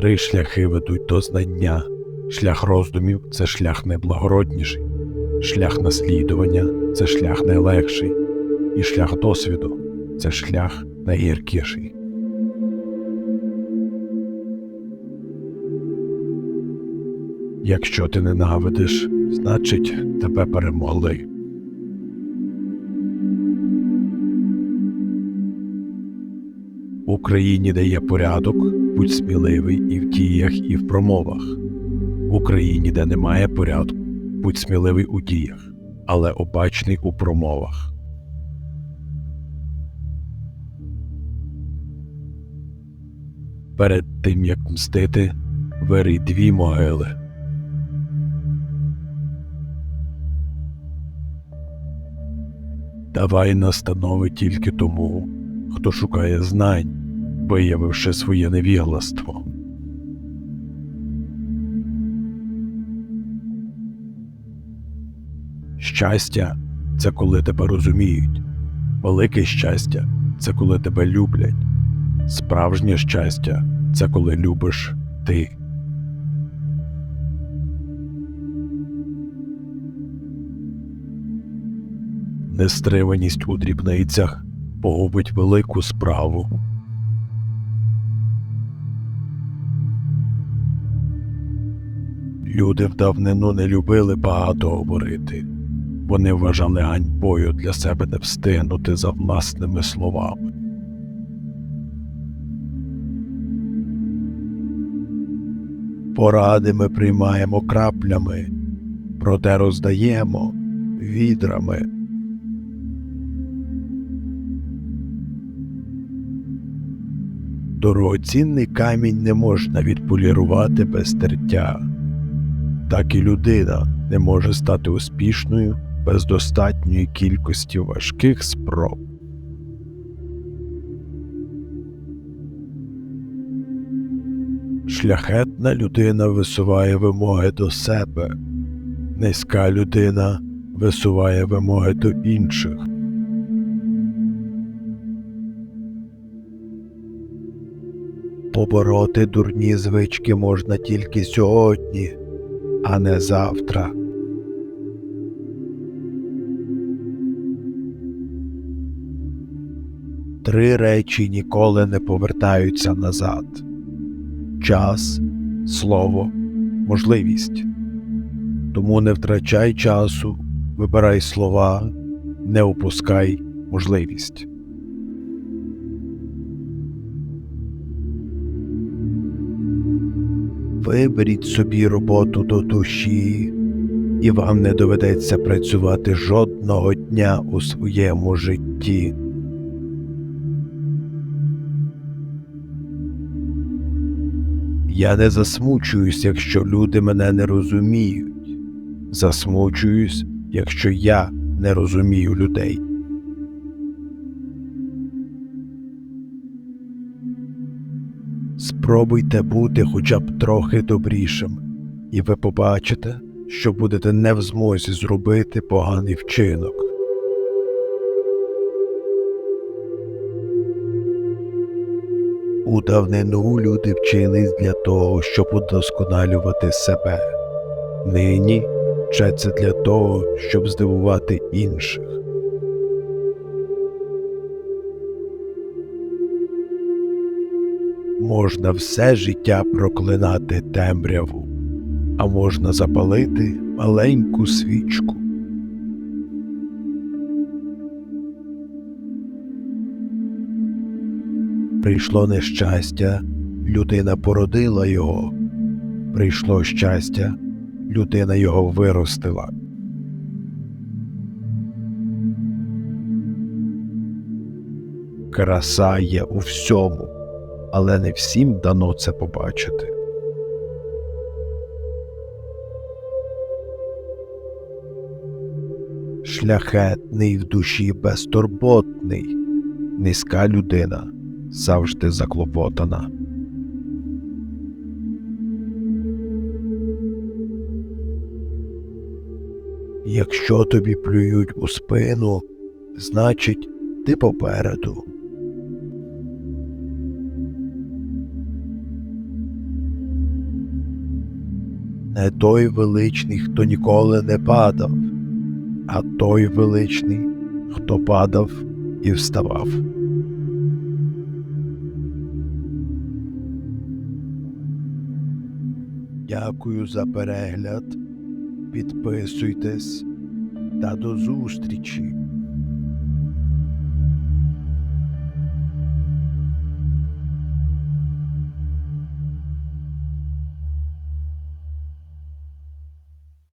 Три шляхи ведуть до знання. Шлях роздумів це шлях найблагородніший, шлях наслідування це шлях найлегший, і шлях досвіду це шлях найгіркіший. Якщо ти ненавидиш, значить тебе перемогли. В Україні де є порядок, будь сміливий і в діях, і в промовах. В Україні, де немає порядку, будь сміливий у діях, але обачний у промовах. Перед тим як мстити, вирий дві могили. Давай настанови тільки тому, хто шукає знань, виявивши своє невігластво. Щастя це коли тебе розуміють. Велике щастя це коли тебе люблять. Справжнє щастя це коли любиш ти. Нестриманість у дрібницях погубить велику справу. Люди в давнину не любили багато говорити. Вони вважали ганьбою для себе не встигнути за власними словами. Поради ми приймаємо краплями, проте роздаємо відрами. Дорогоцінний камінь не можна відполірувати без тертя, так і людина не може стати успішною без достатньої кількості важких спроб. Шляхетна людина висуває вимоги до себе, низька людина висуває вимоги до інших. Побороти дурні звички можна тільки сьогодні, а не завтра. Три речі ніколи не повертаються назад час, слово, можливість. Тому не втрачай часу, вибирай слова, не упускай можливість. Виберіть собі роботу до душі, і вам не доведеться працювати жодного дня у своєму житті. Я не засмучуюсь, якщо люди мене не розуміють. Засмучуюсь, якщо я не розумію людей. Спробуйте бути хоча б трохи добрішим, і ви побачите, що будете не в змозі зробити поганий вчинок. У давнину люди вчились для того, щоб удосконалювати себе. Нині вчаться для того, щоб здивувати інших. Можна все життя проклинати темряву, а можна запалити маленьку свічку. Прийшло нещастя, людина породила його. Прийшло щастя, людина його виростила. Краса є у всьому, але не всім дано це побачити. Шляхетний в душі безтурботний, низька людина завжди заклопотана. Якщо тобі плюють у спину, значить, ти попереду. Не той величний, хто ніколи не падав, а той величний, хто падав і вставав. Дякую за перегляд. Підписуйтесь та до зустрічі!